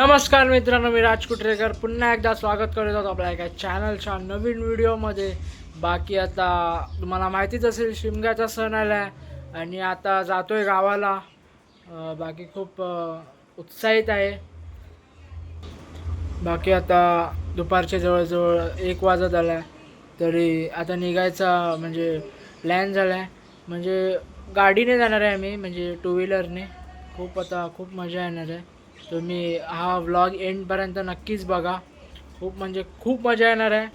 नमस्कार मित्रांनो मी राज कुटरेकर पुन्हा एकदा स्वागत करत होतो आपल्या एका चॅनलच्या नवीन व्हिडिओमध्ये बाकी आता तुम्हाला माहितीच असेल शिमग्याचा सण आला आहे आणि आता जातो आहे गावाला बाकी खूप उत्साहित आहे. बाकी आता दुपारचे जवळजवळ एक वाजत आला आहे तरी आता निघायचा म्हणजे प्लॅन झाला आहे म्हणजे गाडीने जाणार आहे आम्ही म्हणजे टू व्हीलरने खूप आता खूप मजा येणार आहे. तुम्ही हा व्लॉग एंडपर्यंत नक्कीच बघा. खूप म्हणजे खूप मजा येणार आहे.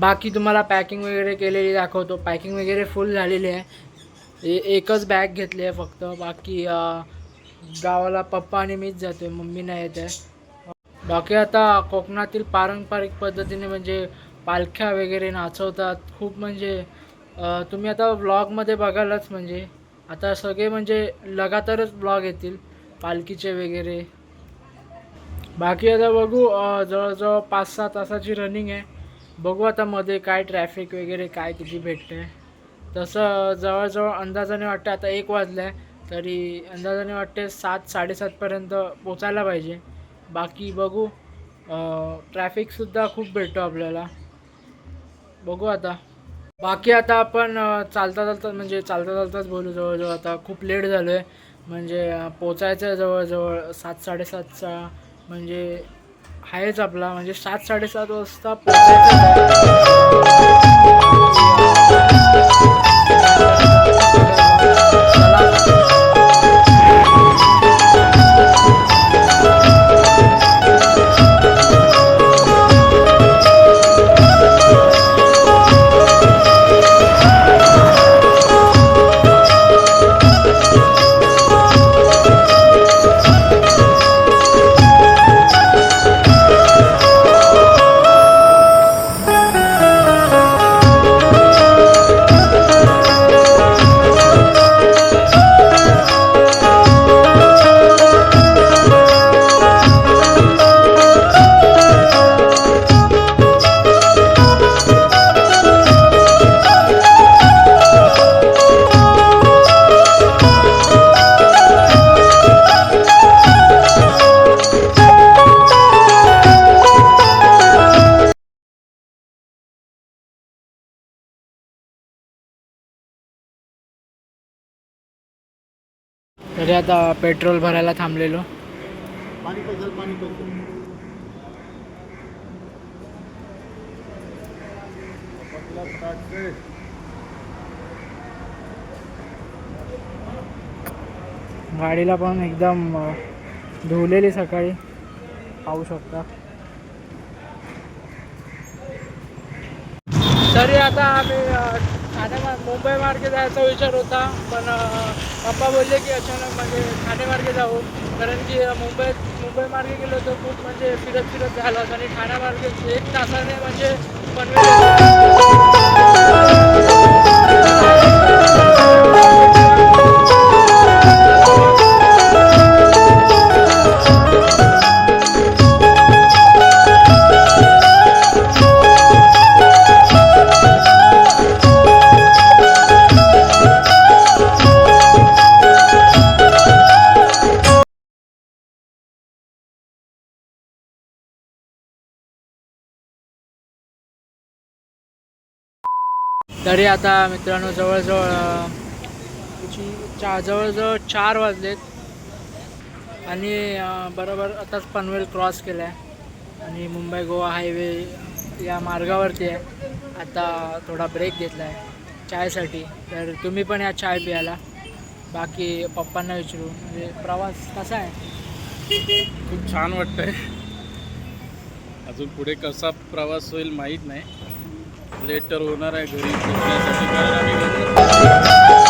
बाकी तुम्हाला पॅकिंग वगैरे केलेली दाखवतो. पॅकिंग वगैरे फुल झालेली आहे. ए एकच बॅग घेतली आहे फक्त. बाकी गावाला पप्पा आणि मीच जातो आहे मम्मी नाही येत आहे. बाकी आता कोकणातील पारंपरिक पद्धतीने म्हणजे पालख्या वगैरे नाचवतात. खूप म्हणजे तुम्ही आता व्लॉगमध्ये बघालच म्हणजे. आता सगळे म्हणजे लगातारच ब्लॉग येतील. पालखीचे वगैरे. बाकी आता बघू जवळजवळ पाच सहा तासाची रनिंग आहे. बघू आता मध्ये काय ट्रॅफिक वगैरे काय किती भेटते तसं जवळजवळ अंदाजाने वाटतं आता एक वाजलं आहे तरी अंदाजाने वाटते सात साडेसातपर्यंत पोचायला पाहिजे. बाकी बघू ट्रॅफिकसुद्धा खूप भेटतो आपल्याला. बघू आता. बाकी आता आपण चालता चालता म्हणजे चालता चालताच बोलू जवळजवळ. आता खूप लेट झालो आहे म्हणजे पोचायचं आहे जवळजवळ सात साडेसातचा. म्हणजे आहेच आपला म्हणजे सात साडेसात वाजता तरी आता पेट्रोल भरायला थांबलेलो. पाणी पाणी गाडीला पण एकदम धुवलेली सकाळी. पाहू शकता. तरी आता आम्ही ठाणे मुंबई मार्गे जायचा विचार होता पण पप्पा बोलले की अचानक म्हणजे ठाणे मार्गे जाऊ. कारण की मुंबईत मुंबई मार्गे गेलो तर खूप म्हणजे फिरत फिरत झालं. आणि ठाण्यामार्गे एक तासाने म्हणजे पनवेल तरी आता मित्रांनो जवळजवळ चा जवळजवळ चार वाजलेत. आणि बरोबर आताच पनवेल क्रॉस केला आहे आणि मुंबई गोवा हायवे या मार्गावरती आहे. आता थोडा ब्रेक घेतला आहे चायसाठी. तर तुम्ही पण या चाय प्यायला. बाकी पप्पांना विचारू. म्हणजे प्रवास कसा आहे? खूप छान वाटतंय. अजून पुढे कसा प्रवास होईल माहीत नाही. लेट तर होणार आहे घरी पोहोचण्यासाठी. कारण आम्ही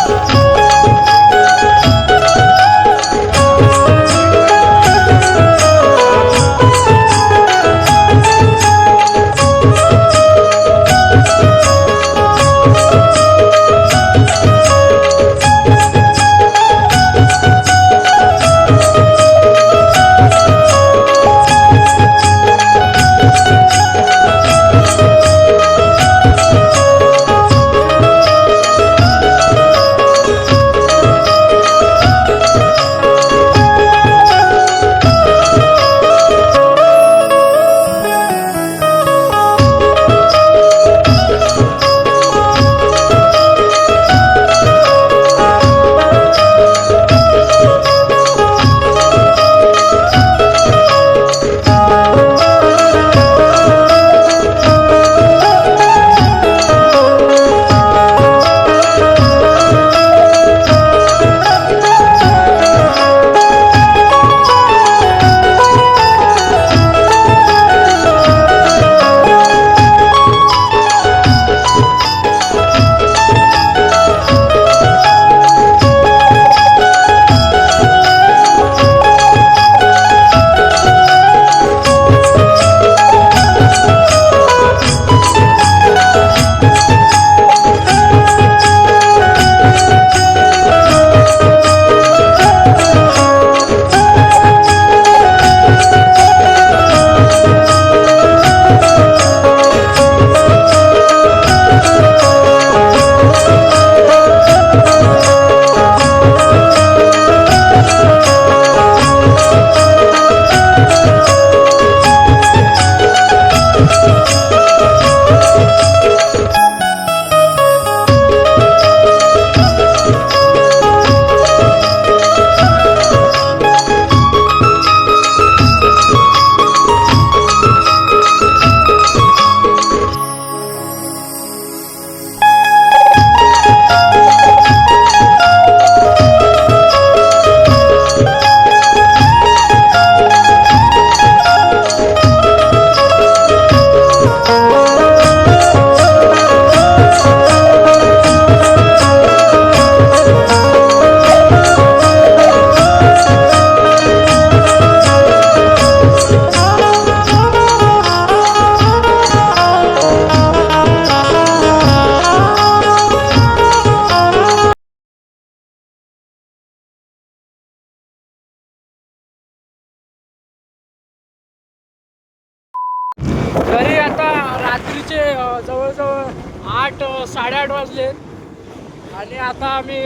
साडेआठ आणि आता आम्ही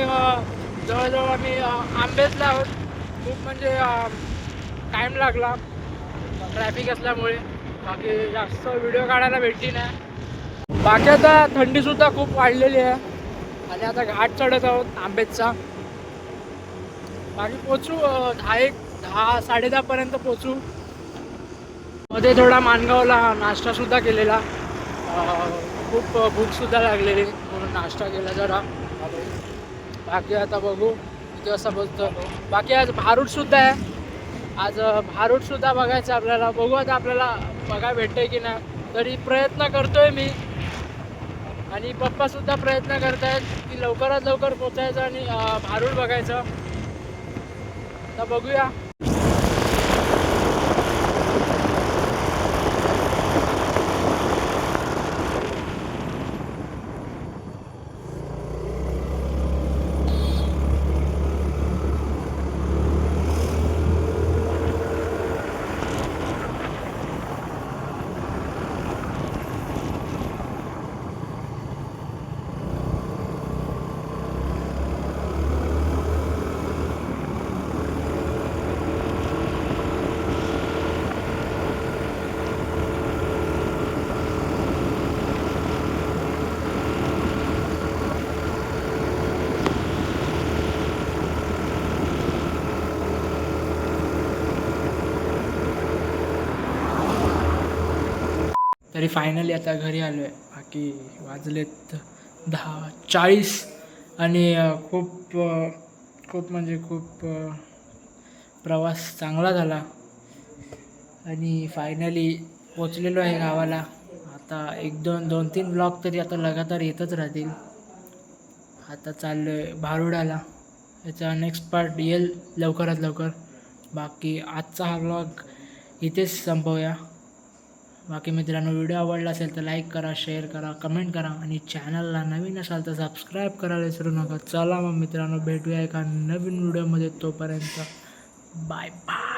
जवळजवळ आम्ही आंबेतला आहोत. खूप म्हणजे टाईम लागला. ट्रॅफिक असल्यामुळे. बाकी जास्त व्हिडिओ काढायला भेटली नाही. बाकी आता थंडीसुद्धा खूप वाढलेली आहे. आणि आता घाट चढत आहोत आंबेतचा बाकी पोचू दहा एक दहा साडे दहापर्यंत पोचू मध्ये थोडा मानगावला नाश्तासुद्धा केलेला. खूप भूकसुद्धा लागलेली. नाश्ता केला जरा. बाकी आता बघू. किती वाजता बसतो बाकी आज भारूडसुद्धा आहे. आज भारूडसुद्धा बघायचं आपल्याला. बघू आता आपल्याला बघायला भेटतंय की नाही. तरी प्रयत्न करतोय मी. आणि पप्पासुद्धा प्रयत्न करत आहेत की लवकरात लवकर पोचायचं आणि भारूड बघायचं. तर बघूया. तरी फायनली आता घरी आलो आहे बाकी वाजलेत दहा चाळीस आणि खूप खूप म्हणजे खूप प्रवास चांगला झाला. आणि फायनली पोचलेलो आहे गावाला. आता एक दोन दोन तीन ब्लॉक तरी आता लगातार येतच राहतील. आता चाललो आहे भारुडाला. याचा नेक्स्ट पार्ट येईल लवकरात लवकर. बाकी आजचा हा ब्लॉग इथेच संपवूया. बाकी मित्रांनो व्हिडिओ आवडला असेल तर लाईक करा शेअर करा कमेंट करा आणि चॅनलला नवीन असाल तर सबस्क्राईब करायला विसरू नका. चला मग मित्रांनो भेटूया एका नवीन व्हिडिओमध्ये तोपर्यंत बाय बाय